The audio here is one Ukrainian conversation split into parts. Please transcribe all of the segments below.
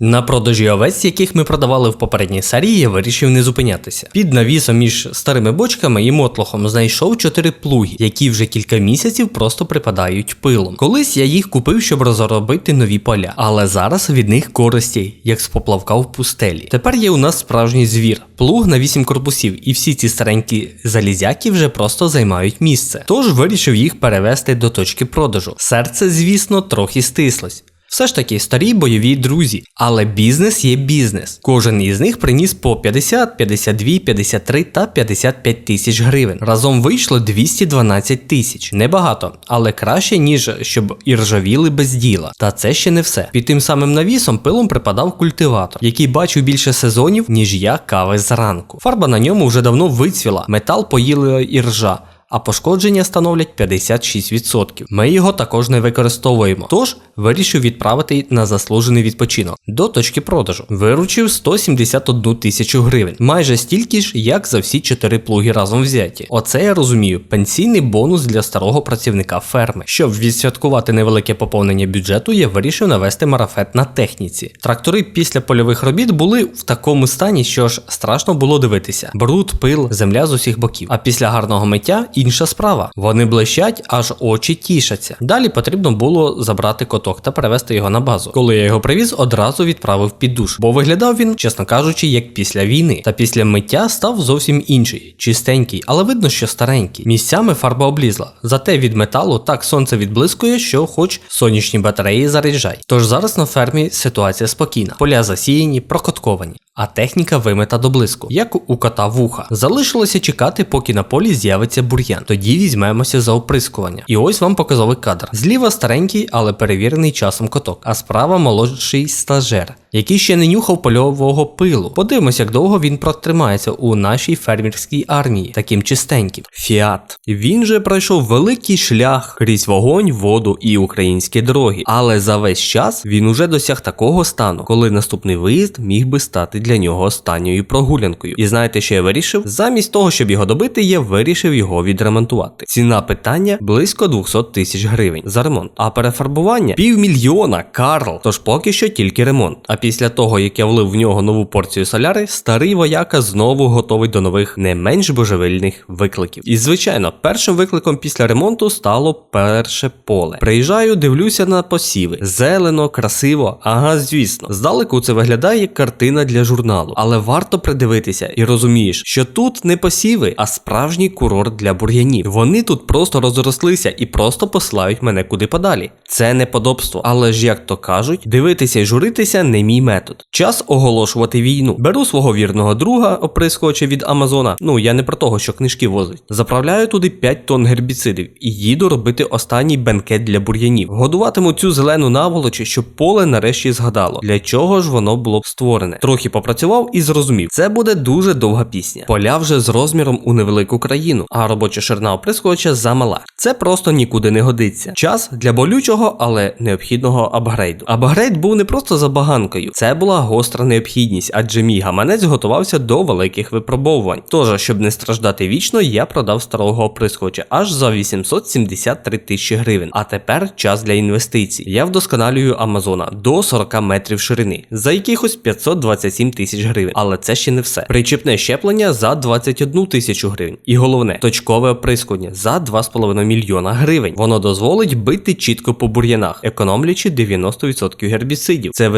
На продажі овець, яких ми продавали в попередній серії, я вирішив не зупинятися. Під навісом між старими бочками і мотлохом знайшов чотири плуги, які вже кілька місяців просто припадають пилом. Колись я їх купив, щоб розробити нові поля, але зараз від них користі, як з поплавка в пустелі. Тепер є у нас справжній звір, плуг на 8 корпусів, і всі ці старенькі залізяки вже просто займають місце. Тож вирішив їх перевести до точки продажу. Серце, звісно, трохи стислось. Все ж таки старі бойові друзі, але бізнес є бізнес. Кожен із них приніс по 50, 52, 53 та 55 тисяч гривень. Разом вийшло 212 тисяч. Небагато, але краще, ніж щоб і ржавіли без діла. Та це ще не все. Під тим самим навісом пилом припадав культиватор, який бачив більше сезонів, ніж я кави зранку. Фарба на ньому вже давно вицвіла, метал поїли і ржа а пошкодження становлять 56%. Ми його також не використовуємо, тож вирішив відправити на заслужений відпочинок до точки продажу. Виручив 171 тисячу гривень, майже стільки ж, як за всі 4 плуги разом взяті. Оце я розумію, пенсійний бонус для старого працівника ферми. Щоб відсвяткувати невелике поповнення бюджету, я вирішив навести марафет на техніці. Трактори після польових робіт були в такому стані, що ж страшно було дивитися: бруд, пил, земля з усіх боків. А після гарного миття інша справа. Вони блищать, аж очі тішаться. Далі потрібно було забрати коток та перевести його на базу. Коли я його привіз, одразу відправив під душ, бо виглядав він, чесно кажучи, як після війни. Та після миття став зовсім інший, чистенький, але видно, що старенький. Місцями фарба облізла. Зате від металу так сонце відблискує, що хоч сонячні батареї заряджай. Тож зараз на фермі ситуація спокійна. Поля засіяні, прокотковані а техніка вимита до блиску, як у кота вуха. Залишилося чекати, поки на полі з'явиться бур'ян. Тоді візьмемося за оприскування. І ось вам показовий кадр. Зліва старенький, але перевірений часом коток, а справа молодший стажер, який ще не нюхав польового пилу. Подивимось, як довго він протримається у нашій фермерській армії, таким чистеньким. Фіат. Він же пройшов великий шлях крізь вогонь, воду і українські дороги. Але за весь час він уже досяг такого стану, коли наступний виїзд міг би стати для нього останньою прогулянкою. І знаєте, що я вирішив? Замість того, щоб його добити, я вирішив його відремонтувати. Ціна питання близько 200 тисяч гривень за ремонт. А перефарбування півмільйона, Карл. Тож поки що тільки ремонт. А після того, як я влив в нього нову порцію соляри, старий вояка знову готовий до нових не менш божевильних викликів. І звичайно, першим викликом після ремонту стало перше поле. Приїжджаю, дивлюся на посіви. Зелено, красиво. Ага, звісно. Здалеку це виглядає як картина для журналу, але варто придивитися і розумієш, що тут не посіви, а справжній курорт для бур'янів. Вони тут просто розрослися і просто послають мене куди подалі. Це неподобство, але ж як то кажуть, дивитися і журитися не мій метод. Час оголошувати війну. Беру свого вірного друга, оприскувача від Амазона. Ну я не про того, що книжки возить. Заправляю туди 5 тонн гербіцидів і їду робити останній бенкет для бур'янів. Годуватиму цю зелену наволоч, щоб поле нарешті згадало, для чого ж воно було б створене. Трохи попрацював і зрозумів, це буде дуже довга пісня. Поля вже з розміром у невелику країну, а робоча ширина оприскувача замала. Це просто нікуди не годиться. Час для болючого, але необхідного апгрейду. Апгрейд був не просто забаганкою, це була гостра необхідність, адже мій гаманець готувався до великих випробовувань. Тож, щоб не страждати вічно, я продав старого оприскувача аж за 873 тисячі гривень. А тепер час для інвестицій. Я вдосконалюю Амазона до 40 метрів ширини за якихось 527 тисяч гривень. Але це ще не все. Причіпне щеплення за 21 тисячу гривень. І головне, точкове оприскування за 2,5 мільйона гривень. Воно дозволить бити чітко по бур'янах, економлячи 90% гербіцидів. Це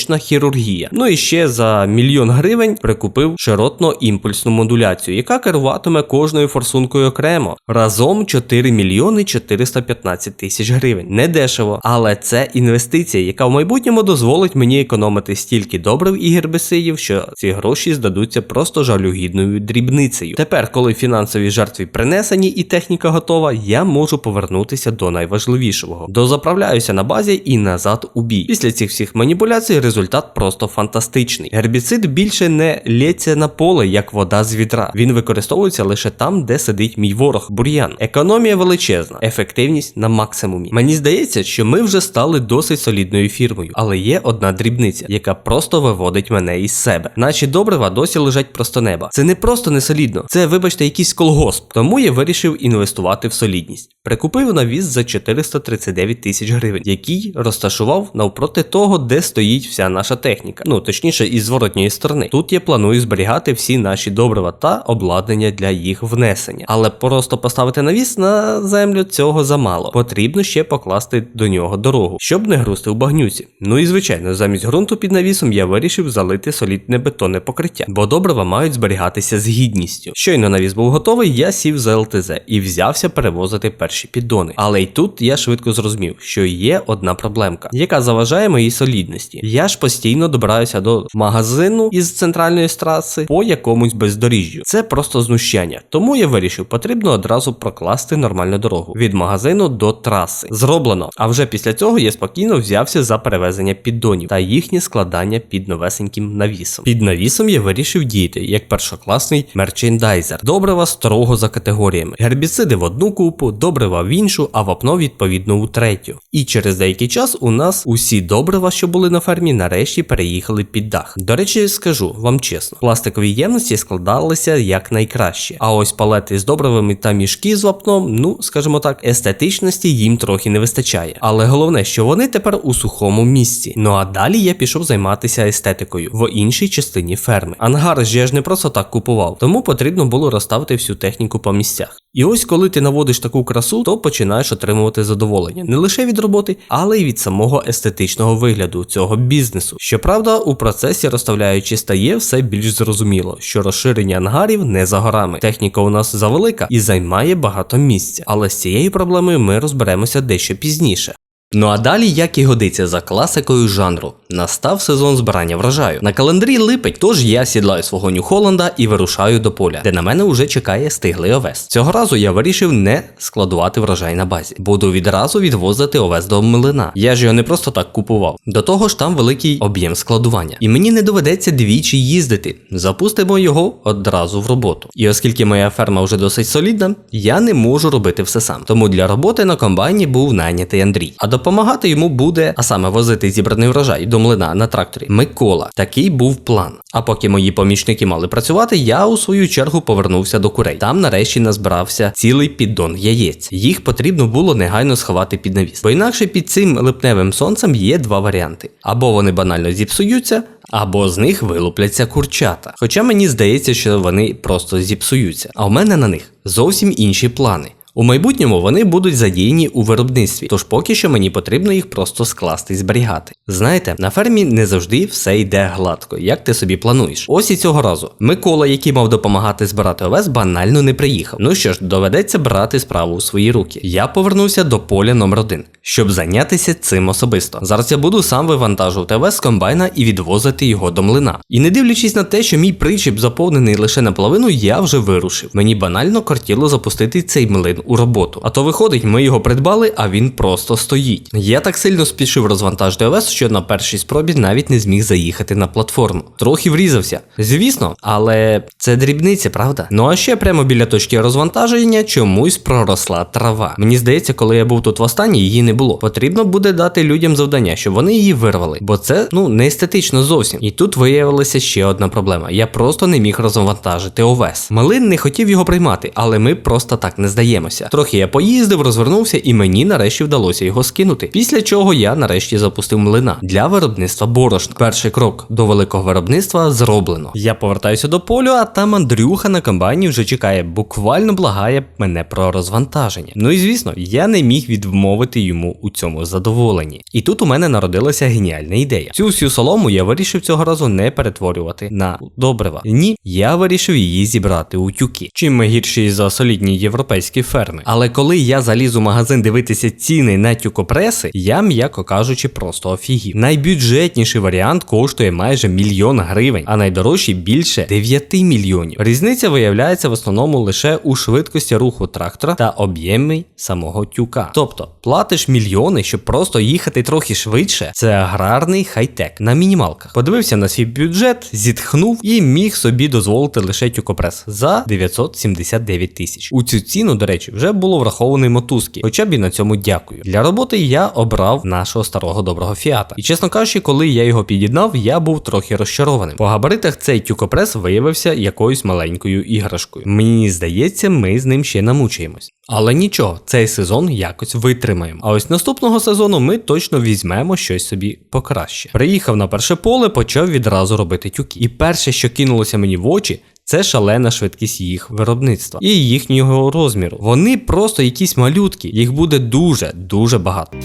високоточна хірургія. Ну і ще за мільйон гривень прикупив широтно-імпульсну модуляцію, яка керуватиме кожною форсункою окремо. Разом 4 мільйони 415 тисяч гривень. Не дешево, але це інвестиція, яка в майбутньому дозволить мені економити стільки добрив і гербіцидів, що ці гроші здадуться просто жалюгідною дрібницею. Тепер, коли фінансові жертви принесені і техніка готова, я можу повернутися до найважливішого. Дозаправляюся на базі і назад у бій. Після цих всіх маніпуляцій результат просто фантастичний. Гербіцид більше не лється на поле, як вода з відра. Він використовується лише там, де сидить мій ворог бур'ян. Економія величезна, ефективність на максимумі. Мені здається, що ми вже стали досить солідною фірмою, але є одна дрібниця, яка просто виводить мене із себе. Наші добрива досі лежать просто неба. Це не просто не солідно, це, вибачте, якийсь колгосп. Тому я вирішив інвестувати в солідність. Прикупив навіз за 439 тисяч гривень, який розташував навпроти того, де стоїть вся вся наша техніка. Ну точніше, із зворотньої сторони. Тут я планую зберігати всі наші добрива та обладнання для їх внесення. Але просто поставити навіс на землю цього замало. Потрібно ще покласти до нього дорогу, щоб не грусти в багнюці. Ну і звичайно, замість ґрунту під навісом я вирішив залити солідне бетонне покриття, бо добрива мають зберігатися з гідністю. Щойно навіс був готовий, я сів за ЛТЗ і взявся перевозити перші піддони. Але й тут я швидко зрозумів, що є одна проблемка, яка заважає моїй солідності. Я ж постійно добираюся до магазину із центральної траси по якомусь бездоріжжю. Це просто знущання. Тому я вирішив, потрібно одразу прокласти нормальну дорогу від магазину до траси. Зроблено. А вже після цього я спокійно взявся за перевезення піддонів та їхнє складання під новесеньким навісом. Під навісом я вирішив діяти як першокласний мерчендайзер. Добрива строго за категоріями. Гербіциди в одну купу, добрива в іншу, а вапно відповідно у третю. І через деякий час у нас усі добрива, що були на фермі, нарешті переїхали під дах. До речі, скажу вам чесно, пластикові ємності складалися як найкраще. А ось палети з добривами та мішки з вапном, ну скажімо так, естетичності їм трохи не вистачає. Але головне, що вони тепер у сухому місці. Ну а далі я пішов займатися естетикою в іншій частині ферми. Ангар ж я ж не просто так купував, тому потрібно було розставити всю техніку по місцях. І ось коли ти наводиш таку красу, то починаєш отримувати задоволення не лише від роботи, але й від самого естетичного вигляду цього бізнесу. Щоправда, у процесі розставляючи стає все більш зрозуміло, що розширення ангарів не за горами. Техніка у нас завелика і займає багато місця, але з цією проблемою ми розберемося дещо пізніше. Ну а далі, як і годиться за класикою жанру, настав сезон збирання врожаю. На календарі липень, тож я сідлаю свого Нью-Холланда і вирушаю до поля, де на мене вже чекає стиглий овес. Цього разу я вирішив не складувати врожай на базі. Буду відразу відвозити овес до млина. Я ж його не просто так купував. До того ж там великий об'єм складування. І мені не доведеться двічі їздити. Запустимо його одразу в роботу. І оскільки моя ферма вже досить солідна, я не можу робити все сам. Тому для роботи на комбайні був найнятий Андрій. А допомагати йому буде, а саме возити зібраний врожай до млина на тракторі Микола. Такий був план. А поки мої помічники мали працювати, я у свою чергу повернувся до курей. Там нарешті назбирався цілий піддон яєць. Їх потрібно було негайно сховати під навіс. Бо інакше під цим липневим сонцем є два варіанти: або вони банально зіпсуються. Або з них вилупляться курчата. Хоча мені здається, що вони просто зіпсуються. А у мене на них зовсім інші плани. У майбутньому вони будуть задіяні у виробництві, тож поки що мені потрібно їх просто скласти і зберігати. Знаєте, на фермі не завжди все йде гладко, як ти собі плануєш. Ось і цього разу. Микола, який мав допомагати збирати овес, банально не приїхав. Ну що ж, доведеться брати справу у свої руки. Я повернувся до поля номер 1 щоб зайнятися цим особисто. Зараз я буду сам вивантажувати овес з комбайна і відвозити його до млина. І не дивлячись на те, що мій причіп заповнений лише наполовину, я вже вирушив. Мені банально кортіло запустити цей млин у роботу. А то виходить, ми його придбали, а він просто стоїть. Я так сильно спішив розвантажити овес, що на першій спробі навіть не зміг заїхати на платформу. Трохи врізався. Звісно, але це дрібниця, правда? Ну а ще прямо біля точки розвантаження чомусь проросла трава. Мені здається, коли я був тут востаннє, її не було. Потрібно буде дати людям завдання, щоб вони її вирвали, бо це ну не естетично зовсім. І тут виявилася ще одна проблема. Я просто не міг розвантажити овес. Малин не хотів його приймати, але ми просто так не здаємося. Трохи я поїздив, розвернувся, і мені нарешті вдалося його скинути. Після чого я нарешті запустив млина для виробництва борошна. Перший крок до великого виробництва зроблено. Я повертаюся до полю, а там Андрюха на комбайні вже чекає, буквально благає мене про розвантаження. Ну і звісно, я не міг відмовити йому у цьому задоволенні. І тут у мене народилася геніальна ідея. Цю всю солому я вирішив цього разу не перетворювати на добрива. Ні, я вирішив її зібрати у тюки. Чим ми гірші за солідні європейські ферми. Але коли я заліз у магазин дивитися ціни на тюкопреси, я, м'яко кажучи, просто офігів. Найбюджетніший варіант коштує майже мільйон гривень, а найдорожчий більше 9 мільйонів. Різниця виявляється в основному лише у швидкості руху трактора та об'ємі самого тюка. Тобто платиш мільйони, щоб просто їхати трохи швидше. Це аграрний хай-тек на мінімалках. Подивився на свій бюджет, зітхнув і міг собі дозволити лише тюкопрес за 979 тисяч. У цю ціну, до речі, речі, вже було враховані мотузки, хоча б і на цьому дякую. Для роботи я обрав нашого старого доброго фіата. І чесно кажучи, коли я його під'єднав, я був трохи розчарованим. По габаритах цей тюкопрес виявився якоюсь маленькою іграшкою. Мені здається, ми з ним ще намучаємось. Але нічого, цей сезон якось витримаємо. А ось наступного сезону ми точно візьмемо щось собі покраще. Приїхав на перше поле, почав відразу робити тюки. І перше, що кинулося мені в очі, це шалена швидкість їх виробництва і їхнього розміру. Вони просто якісь малютки, їх буде дуже дуже багато.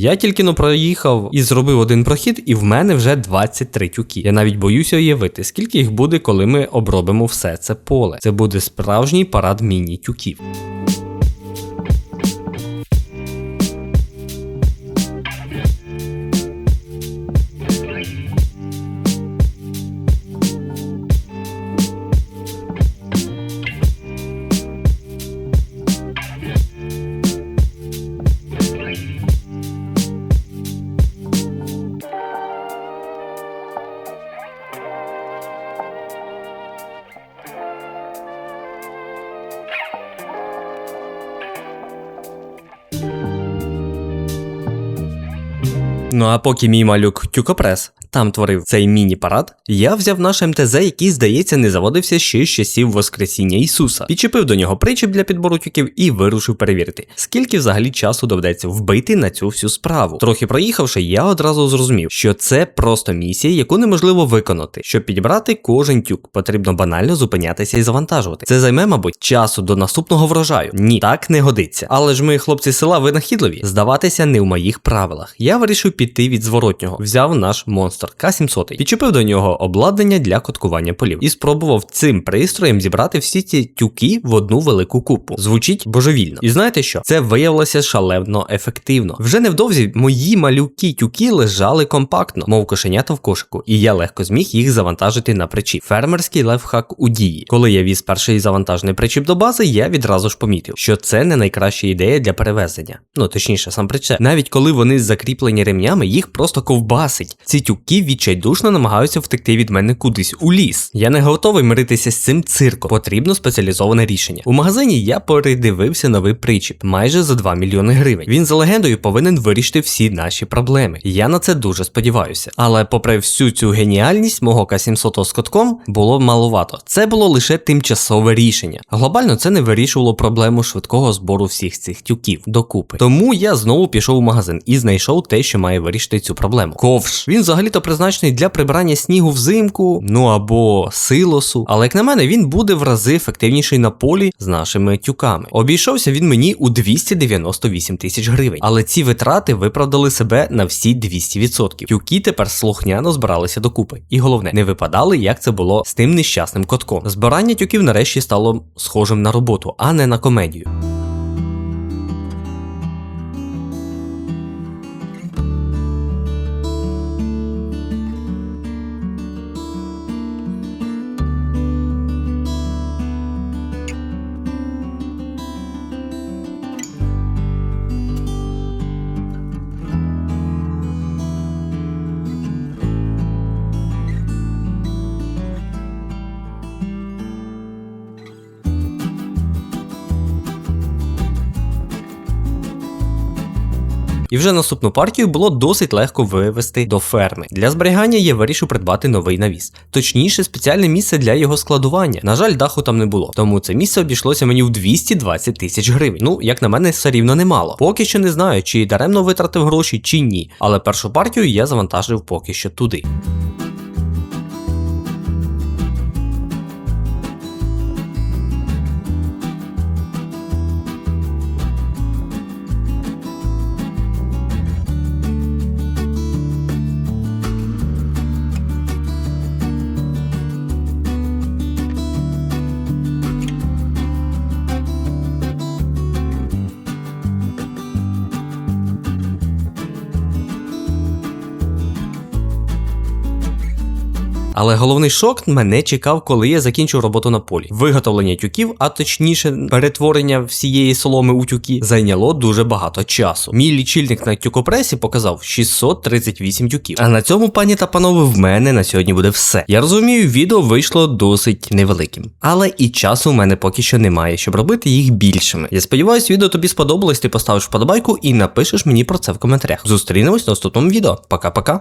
Я тільки но проїхав і зробив один прохід, і в мене вже 23 тюки. Я навіть боюся уявити, скільки їх буде, коли ми обробимо все це поле. Це буде справжній парад міні-тюків. Ну а поки мій малюк Тюкопрес там творив цей міні-парад, я взяв наш МТЗ, який, здається, не заводився ще з часів Воскресіння Ісуса, підчепив до нього причіп для підбору тюків і вирушив перевірити, скільки взагалі часу доведеться вбити на цю всю справу. Трохи проїхавши, я одразу зрозумів, що це просто місія, яку неможливо виконати. Щоб підібрати кожен тюк, потрібно банально зупинятися і завантажувати. Це займе, мабуть, часу до наступного врожаю. Ні, так не годиться. Але ж ми, хлопці села, винахідливі, здаватися не в моїх правилах. Я вирішив піти від зворотнього, взяв наш монстр К700, підчепив до нього обладнання для коткування полів і спробував цим пристроєм зібрати всі ці тюки в одну велику купу. Звучить божевільно. І знаєте що? Це виявилося шалено ефективно. Вже невдовзі мої малюки тюки лежали компактно, мов кошенята в кошику, і я легко зміг їх завантажити на причіп. Фермерський лайфхак у дії. Коли я віз перший завантажений причіп до бази, я відразу ж помітив, що це не найкраща ідея для перевезення. Ну точніше, сам причеп. Навіть коли вони закріплені ремнями, їх просто ковбасить. Ці тюки відчайдушно намагаються втекти від мене кудись у ліс. Я не готовий миритися з цим цирком. Потрібно спеціалізоване рішення. У магазині я передивився новий причіп майже за 2 мільйони гривень. Він за легендою повинен вирішити всі наші проблеми. Я на це дуже сподіваюся. Але попри всю цю геніальність, мого К700 з котком було маловато. Це було лише тимчасове рішення. Глобально це не вирішувало проблему швидкого збору всіх цих тюків докупи. Тому я знову пішов у магазин і знайшов те, що має вирішити цю проблему. Ковш. Він взагалі-то призначений для прибирання снігу взимку, ну або силосу. Але як на мене, він буде в рази ефективніший на полі з нашими тюками. Обійшовся він мені у 298 тисяч гривень. Але ці витрати виправдали себе на всі 200%. Тюки тепер слухняно збиралися докупи. І головне, не випадали, як це було з тим нещасним котком. Збирання тюків нарешті стало схожим на роботу, а не на комедію. І вже наступну партію було досить легко вивести до ферми. Для зберігання я вирішив придбати новий навіс. Точніше, спеціальне місце для його складування. На жаль, даху там не було. Тому це місце обійшлося мені в 220 тисяч гривень. Ну, як на мене, все рівно немало. Поки що не знаю, чи даремно витратив гроші, чи ні. Але першу партію я завантажив поки що туди. Але головний шок мене чекав, коли я закінчив роботу на полі. Виготовлення тюків, а точніше, перетворення всієї соломи у тюки, зайняло дуже багато часу. Мій лічильник на тюкопресі показав 638 тюків. А на цьому, пані та панове, в мене на сьогодні буде все. Я розумію, відео вийшло досить невеликим. Але і часу у мене поки що немає, щоб робити їх більшими. Я сподіваюся, відео тобі сподобалось, ти поставиш вподобайку і напишеш мені про це в коментарях. Зустрінемось в наступному відео. Пока-пока.